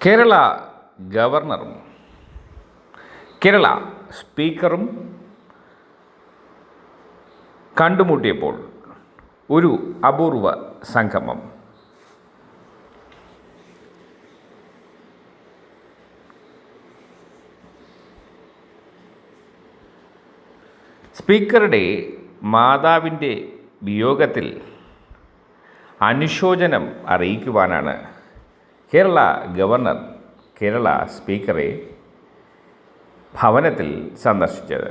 കേരള ഗവർണറും കേരള സ്പീക്കറും കണ്ടുമുട്ടിയപ്പോൾ ഒരു അപൂർവ സംഗമം. സ്പീക്കറുടെ മാതാവിന്റെ വിയോഗത്തിൽ അനുശോചനം അറിയിക്കുവാനാണ് കേരള ഗവർണർ കേരള സ്പീക്കറെ ഭവനത്തിൽ സന്ദർശിച്ചത്.